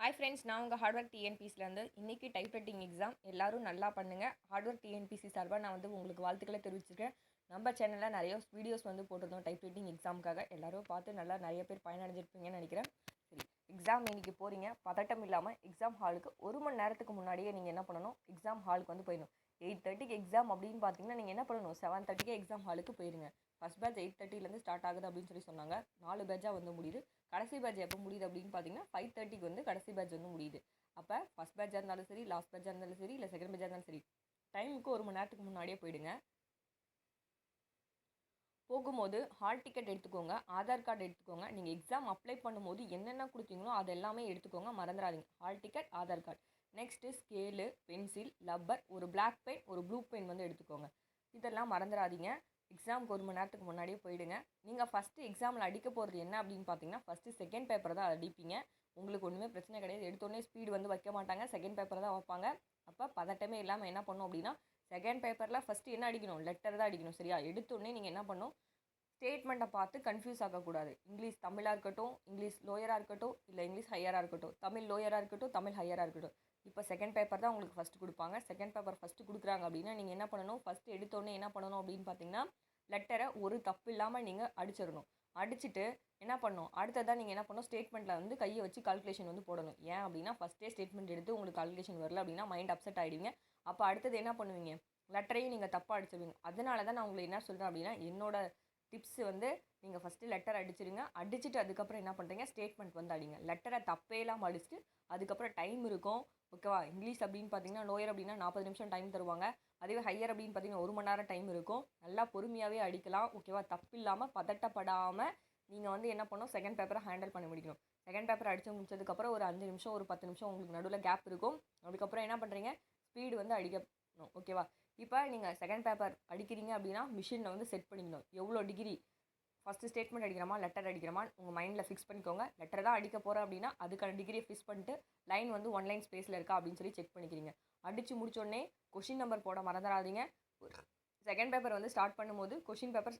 Hi friends நான் உங்கள் hard work டிஎன்பிசிலேருந்து இன்றைக்கி டைப்ரைட்டிங் எக்ஸாம் எல்லோரும் நல்லா பண்ணுங்கள் ஹார்ட் ஒர்க் டிஎன்பிசி சார்பாக நான் வந்து உங்களுக்கு வாழ்த்துக்களை தெரிவிச்சிருக்கேன். நம்ம சேனலில் நிறைய வீடியோஸ் வந்து போட்டிருந்தோம் டைப்ரைட்டிங் எக்ஸாமுக்காக எல்லோரும் பார்த்து நல்லா நிறைய பேர் பயனடைஞ்சிருப்பீங்கன்னு நினைக்கிறேன். சரி எக்ஸாம் இன்றைக்கி போகிறீங்க பதட்டம் இல்லாமல் எக்ஸாம் ஹாலுக்கு ஒரு மணி நேரத்துக்கு முன்னாடியே நீங்கள் என்ன பண்ணணும்? எக்ஸாம் ஹாலுக்கு வந்து போயிடணும். எயிட் தேர்ட்டிக்கு எக்ஸாம் அப்படின்னு பார்த்தீங்கன்னா நீங்கள் என்ன பண்ணணும்? செவன் தேர்ட்டிக்கே எக்ஸாம் ஹாலுக்கு போயிடுங்க ஃபஸ்ட் பேட்ச் எயிட் தேர்ட்டிலேருந்து ஸ்டார்ட் ஆகுது அப்படின்னு சொல்லி சொன்னாங்க. நாலு பேட்சாக வந்து முடியுது. கடைசி பேட்ச் எப்போ முடியுது அப்படின்னு பார்த்தீங்கன்னா ஃபைவ் தேர்ட்டிக்கு வந்து கடைசி பேட்ச் வந்து முடியுது. அப்போ ஃபஸ்ட் பேட்சாக இருந்தாலும் சரி லாஸ்ட் பேட்சாக இருந்தாலும் சரி இல்லை செகண்ட் பேட்சாக இருந்தாலும் சரி டைமுக்கு ஒரு மணி நேரத்துக்கு முன்னாடியே போயிடுங்க. போகும்போது ஹால் டிக்கெட் எடுத்துக்கோங்க ஆதார் கார்டு எடுத்துக்கோங்க. நீங்கள் எக்ஸாம் அப்ளை பண்ணும்போது என்னென்ன கொடுத்தீங்களோ அது எல்லாமே எடுத்துக்கோங்க. மறந்துடாதீங்க. Hall ticket Aadhaar card next scale pencil rubber ஒரு பிளாக் பெயின் ஒரு ப்ளூ பெயின் வந்து எடுத்துக்கோங்க. இதெல்லாம் மறந்துடாதீங்க. எக்ஸாமுக்கு ஒரு மணி நேரத்துக்கு முன்னாடியே போயிடுங்க. நீங்கள் ஃபஸ்ட்டு எக்ஸாமில் அடிக்க போகிறது என்ன அப்படின்னு பார்த்தீங்கன்னா ஃபஸ்ட்டு செகண்ட் பேப்பர் தான் அடிப்பீங்க. உங்களுக்கு ஒன்றுமே பிரச்சனை கிடையாது. எடுத்தோடனே ஸ்பீடு வந்து வைக்க மாட்டாங்க. செகண்ட் பேப்பர் தான் வைப்பாங்க. அப்போ பதட்டமே இல்லாமல் என்ன பண்ணும் அப்படின்னா செகண்ட் பேப்பரில் ஃபஸ்ட்டு என்ன அடிக்கணும்? லெட்டர் தான் அடிக்கணும் சரியா? எடுத்தோடனே நீங்கள் என்ன பண்ணணும் ஸ்டேட்மெண்ட்டை பார்த்து கன்ஃபியூஸ் ஆகக்கூடாது இங்கிலீஷ் தமிழாக இருக்கட்டும் இங்கிலீஷ் லோயராக இருக்கட்டும் இல்லை இங்கிலீஷ் ஹையராக இருக்கட்டும். தமிழ் லோயராக இருக்கட்டும் தமிழ் ஹையராக இருக்கட்டும். இப்போ செகண்ட் பேப்பர் தான் உங்களுக்கு ஃபஸ்ட்டு கொடுப்பாங்க. செகண்ட் பேப்பர் ஃபஸ்ட்டு கொடுக்குறாங்க அப்படின்னா நீங்கள் என்ன பண்ணணும்? ஃபஸ்ட்டு எடுத்தோடனே என்ன பண்ணணும் அப்படின்னு பார்த்தீங்கன்னா லெட்டரை ஒரு தப்பு இல்லாமல் நீங்கள் அடிச்சிடணும். அடிச்சுட்டு என்ன பண்ணணும்? அடுத்ததாக நீங்கள் என்ன பண்ணணும்? ஸ்டேட்மெண்ட்டில் வந்து கையை வச்சு கால்குலேஷன் வந்து போடணும். ஏன் அப்படின்னா ஃபஸ்ட்டே ஸ்டேட்மெண்ட் எடுத்து உங்களுக்கு கால்குலேஷன் வரல அப்படின்னா மைண்ட் அப்செட் ஆகிடுவீங்க அப்போ அடுத்தது என்ன பண்ணுவீங்க? லெட்டரையும் நீங்கள் தப்பாக அடிச்சிருவீங்க. அதனால தான் நான் உங்களுக்கு என்ன சொல்கிறேன் அப்படின்னா என்னோட டிப்ஸ் வந்து நீங்கள் ஃபஸ்ட்டு லெட்டர் அடிச்சிருங்க அடிச்சுட்டு அதுக்கப்புறம் என்ன பண்ணுறீங்க ஸ்டேட்மெண்ட் வந்து அடிங்க லெட்டரை தப்பே இல்லாமல் அடிச்சுட்டு அதுக்கப்புறம் டைம் இருக்கும். ஓகேவா இங்கிலீஷ் அப்படின்னு பார்த்தீங்கன்னா லோயர் அப்படின்னா நாற்பது நிமிஷம் டைம் தருவாங்க. அதுவே ஹையர் அப்படின்னு பார்த்தீங்கன்னா ஒரு மணி நேரம் டைம் இருக்கும். நல்லா பொறுமையாகவே அடிக்கலாம். ஓகேவா தப்பு இல்லாமல் பதட்டப்படாமல் நீங்கள் வந்து என்ன பண்ணணும்? செகண்ட் பேப்பரை ஹேண்டில் பண்ணி முடிக்கணும். செகண்ட் பேப்பர் அடித்து முடிச்சதுக்கப்புறம் ஒரு அஞ்சு நிமிஷம் ஒரு பத்து நிமிஷம் உங்களுக்கு நடுவில் கேப் இருக்கும். அதுக்கப்புறம் என்ன பண்ணுறீங்க ஸ்பீடு வந்து அடிக்கணும் ஓகேவா இப்போ நீங்கள் செகண்ட் பேப்பர் அடிக்கிறீங்க அப்படின்னா மிஷினில் வந்து செட் பண்ணிக்கணும். எவ்வளோ டிகிரி ஃபஸ்ட்டு ஸ்டேட்மெண்ட் அடிக்கிறோமா? லெட்டர் அடிக்கிறோமா? உங்கள் மைண்டில் ஃபிக்ஸ் பண்ணிக்கோங்க. லெட்டர் தான் அடிக்க போகிறோம் அப்படின்னா அதுக்கான டிகிரியை ஃபிக்ஸ் பண்ணிட்டு லைன் வந்து ஒன் லைன் ஸ்பேஸில் இருக்கா அப்படின்னு சொல்லி செக் பண்ணிக்கிறீங்க. அடித்து முடிச்சோடனே கொஷின் நம்பர் போட மறந்துடாதீங்க. செகண்ட் பேப்பர் வந்து ஸ்டார்ட் பண்ணும்போது கொஷின் பேப்பர்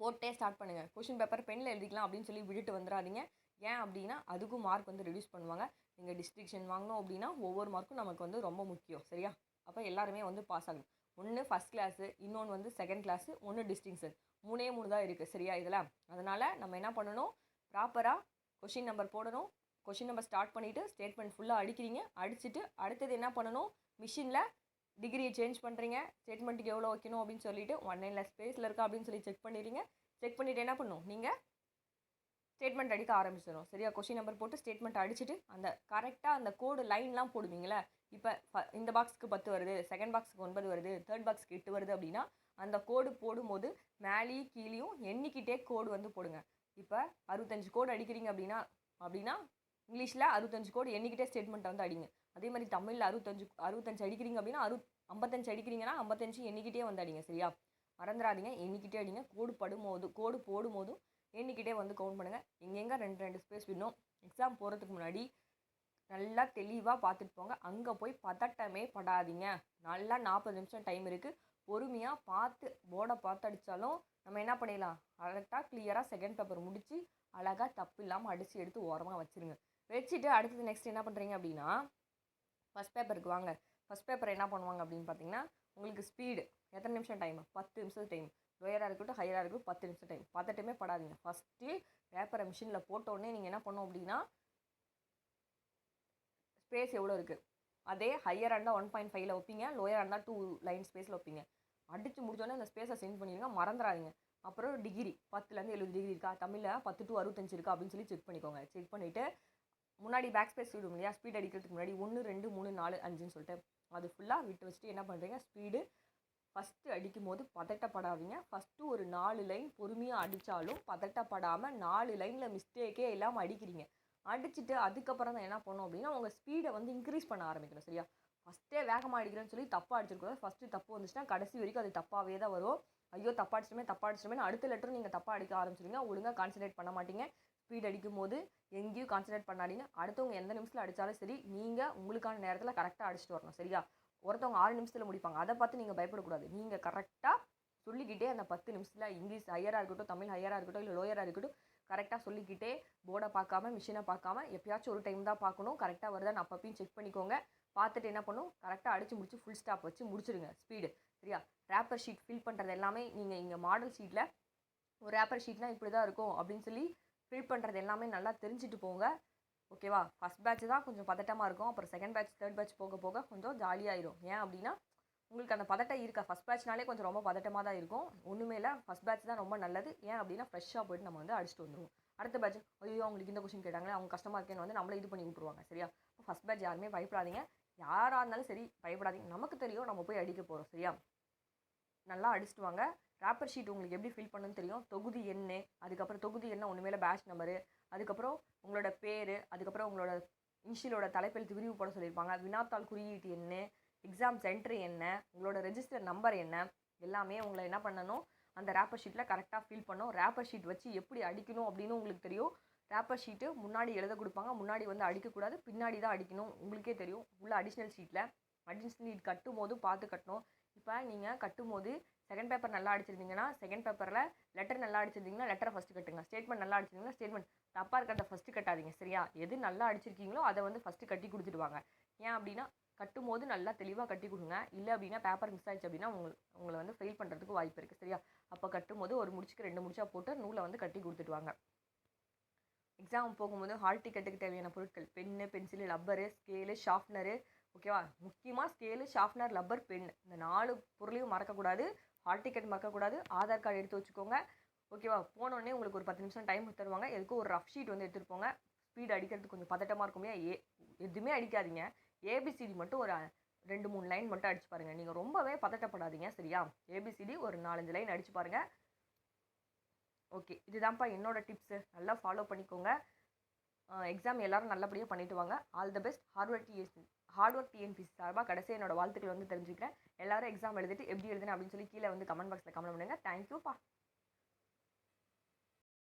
போட்டே ஸ்டார்ட் பண்ணுங்கள் கொஷின் பேப்பர் பெனில் எழுதிக்கலாம் அப்படின்னு சொல்லி விட்டுட்டு வந்துடாதீங்க. ஏன் அப்படின்னா அதுக்கும் மார்க் வந்து ரிடியூஸ் பண்ணுவாங்க. நீங்கள் டிஸ்ட்ரிக்ஷன் வாங்கணும் அப்படின்னா ஒவ்வொரு மார்க்கும் நமக்கு வந்து ரொம்ப முக்கியம். சரியா? அப்போ எல்லாருமே வந்து பாஸ் ஆகணும். ஒன்று ஃபஸ்ட் கிளாஸு இன்னொன்று வந்து செகண்ட் கிளாஸு ஒன்று டிஸ்டிங்ஷன் மூணே மூணு தான் இருக்குது சரியா இதில்? அதனால் நம்ம என்ன பண்ணணும்? ப்ராப்பராக கொஷின் நம்பர் போடணும். கொஷின் நம்பர் ஸ்டார்ட் பண்ணிவிட்டு ஸ்டேட்மெண்ட் ஃபுல்லாக அடிக்கிறீங்க. அடிச்சுட்டு அடுத்தது என்ன பண்ணணும்? மிஷினில் டிகிரியை சேஞ்ச் பண்ணுறீங்க ஸ்டேட்மெண்ட்டுக்கு எவ்வளோ வைக்கணும் அப்படின்னு சொல்லிட்டு ஒன் நைனில் ஸ்பேஸில் இருக்கா அப்படின்னு சொல்லி செக் பண்ணிடுறீங்க. செக் பண்ணிவிட்டு என்ன பண்ணணும்? நீங்கள் ஸ்டேட்மெண்ட் அடிக்க ஆரம்பிச்சிடும் சரியா? கொஷின் நம்பர் போட்டு ஸ்டேட்மெண்ட் அடிச்சுட்டு அந்த கரெக்டாக அந்த கோடு லைன்லாம் போடுவீங்களே இப்போ இந்த பாக்ஸுக்கு பத்து வருது செகண்ட் பாக்ஸுக்கு ஒன்பது வருது தேர்ட் பாக்ஸுக்கு எட்டு வருது அப்படின்னா அந்த கோடு போடும்போது மேலேயும் கீழேயும் எண்ணிக்கிட்டே கோடு வந்து போடுங்க. இப்போ அறுபத்தஞ்சு கோடு அடிக்கிறீங்க அப்படின்னா அப்படின்னா இங்கிலீஷில் அறுபத்தஞ்சு கோடு எண்ணிக்கிட்டே ஸ்டேட்மெண்ட்டை வந்து அடிங்க. அதே மாதிரி தமிழில் அறுபத்தஞ்சு அறுபத்தஞ்சு அடிக்கிறீங்க அப்படின்னா அறு ஐம்பத்தஞ்சு அடிக்கிறீங்கன்னா ஐம்பத்தஞ்சு எண்ணிக்கிட்டே வந்து அடிங்க சரியா? மறந்துடாதீங்க எண்ணிக்கிட்டே அடிங்க. கோடு படும்போது கோடு போடும்போதும் எண்ணிக்கிட்டே வந்து கவுண்ட் பண்ணுங்கள் எங்கெங்கே ரெண்டு ரெண்டு ஸ்பேஸ் விடணும்? எக்ஸாம் போகிறதுக்கு முன்னாடி நல்லா தெளிவாக பார்த்துட்டு போங்க. அங்கே போய் பதட்டமே படாதீங்க. நல்லா நாற்பது நிமிஷம் டைம் இருக்குது பொறுமையாக பார்த்து போர்டை பார்த்து அடித்தாலும் நம்ம என்ன பண்ணிடலாம்? கரெக்டாக கிளியராக செகண்ட் பேப்பர் முடித்து அழகாக தப்பு இல்லாமல் அடித்து எடுத்து ஓரமாக வச்சுருங்க. வச்சுட்டு அடுத்தது நெக்ஸ்ட் என்ன பண்ணுறீங்க அப்படின்னா ஃபஸ்ட் பேப்பருக்கு வாங்க. ஃபஸ்ட் பேப்பர் என்ன பண்ணுவாங்க அப்படின்னு பார்த்தீங்கன்னா உங்களுக்கு ஸ்பீடு எத்தனை நிமிஷம் டைம் பத்து நிமிஷம் டைம் லோயராக இருக்கட்டும் ஹையராக இருக்கட்டும் பத்து நிமிஷம் டைம் பதட்டமே படாதீங்க. ஃபஸ்ட்டு பேப்பரை மிஷினில் போட்டோடனே நீங்கள் என்ன பண்ணோம் அப்படின்னா ஸ்பேஸ் எவ்வளோ இருக்குது அதே ஹையராக இருந்தால் ஒன் பாயிண்ட் ஃபைவ்ல வைப்பீங்க லோயராக இருந்தால் டூ லைன் ஸ்பேஸில் வைப்பீங்க. அடித்து முடிச்சோடனே அந்த ஸ்பேஸை சென்ட் பண்ணிடுங்க மறந்துடாதீங்க அப்புறம் டிகிரி பத்துலேருந்து எழுபது டிகிரி இருக்கா? தமிழில் பத்து டு அறுபத்தஞ்சு இருக்கா? அப்படின்னு சொல்லி செக் பண்ணிக்கோங்க. செக் பண்ணிவிட்டு முன்னாடி பேக் ஸ்பேஸ் விடும் இல்லையா? ஸ்பீட் அடிக்கிறதுக்கு முன்னாடி ஒன்று ரெண்டு மூணு நாலு அஞ்சுன்னு சொல்லிட்டு. அது ஃபுல்லாக விட்டு வச்சுட்டு என்ன பண்ணுறீங்க ஸ்பீடு ஃபஸ்ட்டு அடிக்கும் போது பதட்டப்படாதீங்க. ஃபஸ்ட்டு ஒரு நாலு லைன் பொறுமையாக அடித்தாலும் பதட்டப்படாமல் நாலு லைனில் மிஸ்டேக்கே இல்லாமல் அடிக்கிறீங்க. அடிச்சுட்டு அதுக்கப்புறம் தான் என்ன பண்ணணும் அப்படின்னா உங்கள் ஸ்பீடை வந்து இன்க்ரீஸ் பண்ண ஆரம்பிக்கணும் சரியா? ஃபஸ்ட்டே வேகமாக அடிக்கிறேன்னு சொல்லி தப்பாக அடிச்சிருக்கூடாது ஃபஸ்ட்டு தப்பு வந்துச்சுன்னா கடைசி வரைக்கும் அது தப்பாகவே தான் வரும். ஐயோ தப்பா அடிச்சிட்டுமே தப்பா அடிச்சிட்டுமே அடுத்த லெட்டரும் நீங்கள் தப்பாக அடிக்க ஆரம்பிச்சிருங்க ஒழுங்காக கான்சன்ட்ரேட் பண்ண மாட்டீங்க. ஸ்பீட் அடிக்கும் போது எங்கேயும் கான்சன்ட்ரேட் பண்ணாதீங்க. அடுத்தவங்க எந்த நிமிஷத்தில் அடித்தாலும் சரி நீங்கள் உங்களுக்கான நேரத்தில் கரெக்டாக அடிச்சுட்டு வரணும் சரியா? ஒருத்தவங்க ஆறு நிமிஷத்தில் முடிப்பாங்க. அதை பார்த்து நீங்கள் பயப்படக்கூடாது. நீங்கள் கரெக்டாக சொல்லிக்கிட்டே அந்த பத்து நிமிஷத்தில் இங்கிலீஷ் ஹையராக இருக்கட்டும் தமிழ் ஹையராக இருக்கட்டும் இல்லை லோயராக இருக்கட்டும் கரெக்டாக சொல்லிக்கிட்டே போர்டை பார்க்காம மிஷினை பார்க்காம எப்பயாச்சும் ஒரு டைம் தான் பார்க்கணும். கரெக்டாக வருதான்னு அப்பப்பையும் செக் பண்ணிக்கோங்க. பார்த்துட்டு என்ன பண்ணும்? கரெக்டாக அடித்து முடிச்சு ஃபுல் ஸ்டாப் வச்சு முடிச்சிடுங்க ஸ்பீடு சரியா? ரேப்பர் ஷீட் ஃபில் பண்ணுறது எல்லாமே நீங்கள் இங்கே மாடல் ஷீட்டில் ஒரு ரேப்பர் ஷீட்னால் இப்படி தான் இருக்கும் அப்படின்னு சொல்லி ஃபில் பண்ணுறது எல்லாமே நல்லா தெரிஞ்சுட்டு போங்க. ஓகேவா ஃபஸ்ட் பேட்ச் தான் கொஞ்சம் பதட்டமாக இருக்கும். அப்புறம் செகண்ட் பேட்ச் தேர்ட் பேட்ச் போக போக கொஞ்சம் ஜாலியாயிரும் ஏன் அப்படின்னா உங்களுக்கு அந்த பதட்டம் இருக்கா? ஃபஸ்ட் பேட்ச்னாலே கொஞ்சம் ரொம்ப பதட்டமாக தான் இருக்கும். ஒன்றுமே இல்லை. ஃபஸ்ட் பேட்ச் தான் ரொம்ப நல்லது. ஏன் அப்படின்னா ஃப்ரெஷ்ஷாக போயிட்டு நம்ம வந்து அடிச்சுட்டு வந்துடுவோம் அடுத்த பேட்ச் ஐயோ அவங்களுக்கு இந்த கொஷின் கேட்டாங்களே அவங்க கஷ்டமாக இருக்கேன்னு வந்து நம்மளே இது பண்ணி விட்ருவாங்க சரியா? ஃபஸ்ட் பேட்ச் யாருமே பயப்படாதீங்க. யாராக இருந்தாலும் சரி பயப்படாதீங்க. நமக்கு தெரியும் நம்ம போய் அடிக்க போகிறோம் சரியா? நல்லா அடிச்சுட்டு வாங்க. ரேப்பர் ஷீட் உங்களுக்கு எப்படி ஃபில் பண்ணணும்னு தெரியும். தொகுதி என்ன அதுக்கப்புறம் தொகுதி என்ன ஒன்றுமேல பேட்ச் நம்பரு அதுக்கப்புறம் உங்களோட பேர் அதுக்கப்புறம் உங்களோட இன்ஷியலோட தலைப்பெழுத்து விரிவு போட சொல்லியிருப்பாங்க. வினாத்தாள் குறியீட்டு என்ன எக்ஸாம் சென்ட்ரு என்ன உங்களோட ரெஜிஸ்டர் நம்பர் என்ன எல்லாமே உங்களை என்ன பண்ணணும் அந்த ரேப்பர் ஷீட்டில் கரெக்டாக ஃபில் பண்ணணும். ரேப்பர் ஷீட் வச்சு எப்படி அடிக்கணும் அப்படின்னு உங்களுக்கு தெரியும். ரேப்பர் ஷீட்டு முன்னாடி எழுத கொடுப்பாங்க. முன்னாடி வந்து அடிக்கக்கூடாது. பின்னாடி தான் அடிக்கணும். உங்களுக்கே தெரியும். உள்ள அடிஷ்னல் ஷீட்டில் அடிஷ்னல் ஷீட் கட்டும் போது பார்த்து கட்டணும். இப்போ நீங்கள் கட்டும் போது செகண்ட் பேப்பர் நல்லா அடிச்சிருந்தீங்கன்னா செகண்ட் பேப்பரில் லெட்டர் நல்லா அடிச்சிருந்தீங்கன்னா லெட்டரை ஃபஸ்ட்டு கட்டுங்க. ஸ்டேட்மெண்ட் நல்லா அடிச்சிருந்தீங்கன்னா ஸ்டேட்மெண்ட் தப்பாக இருக்கிறத ஃபஸ்ட்டு கட்டாதீங்க. சரியா? எது நல்லா அடிச்சிருக்கீங்களோ அதை வந்து ஃபஸ்ட்டு கட்டி கொடுத்துடுவாங்க. ஏன் அப்படின்னா கட்டும் போது நல்லா தெளிவாக கட்டி கொடுங்க. இல்லை அப்படின்னா பேப்பர் மிஸ் ஆயிடுச்சு அப்படின்னா உங்களை உங்களை வந்து ஃபெயில் பண்ணுறதுக்கு வாய்ப்பு இருக்குது சரியா? அப்போ கட்டும் போது ஒரு முடிச்சுக்கு ரெண்டு முடிச்சா போட்டு நூலை வந்து கட்டி கொடுத்துடுவாங்க எக்ஸாம் போகும்போது ஹால் டிக்கெட்டுக்கு தேவையான பொருட்கள். Pen pencil rubber scale sharpener ஓகேவா முக்கியமாக ஸ்கேலு ஷார்ப்னர் லப்பர் பென் இந்த நாலு பொருளையும் மறக்கக்கூடாது. ஹால் டிக்கெட் மறக்கக்கூடாது. ஆதார் கார்டு எடுத்து வச்சுக்கோங்க. ஓகேவா போனோடனே உங்களுக்கு ஒரு பத்து நிமிஷம் டைம் தருவாங்க. எதுக்கும் ஒரு ரஃப் ஷீட் வந்து எடுத்துகிட்டு போங்க. ஸ்பீடு அடிக்கிறதுக்கு கொஞ்சம் பதட்டமாக இருக்கும் இல்லையா? ஏ எதுவுமே அடிக்காதீங்க. ஏபிசிடி மட்டும் ஒரு ரெண்டு மூணு லைன் மட்டும் அடிச்சு பாருங்கள் நீங்கள் ரொம்பவே பதட்டப்படாதீங்க சரியா? ஏபிசிடி ஒரு நாலஞ்சு லைன் அடிச்சு பாருங்கள் ஓகே இதுதான்ப்பா என்னோட டிப்ஸு நல்லா ஃபாலோ பண்ணிக்கோங்க. எக்ஸாம் எல்லாரும் நல்லபடியாக பண்ணிட்டு வாங்க. All the best hard work hard work TNPSC சார்பாக கடைசி என்னோட வாழ்த்துக்கள் வந்து தெரிஞ்சுக்கிறேன். எல்லாரும் எக்ஸாம் எழுதிட்டு எப்படி எழுதுனேன் அப்படின்னு சொல்லி கீழே வந்து கமெண்ட் பாக்ஸில் கமெண்ட் பண்ணுங்கள் தேங்க்யூப்பா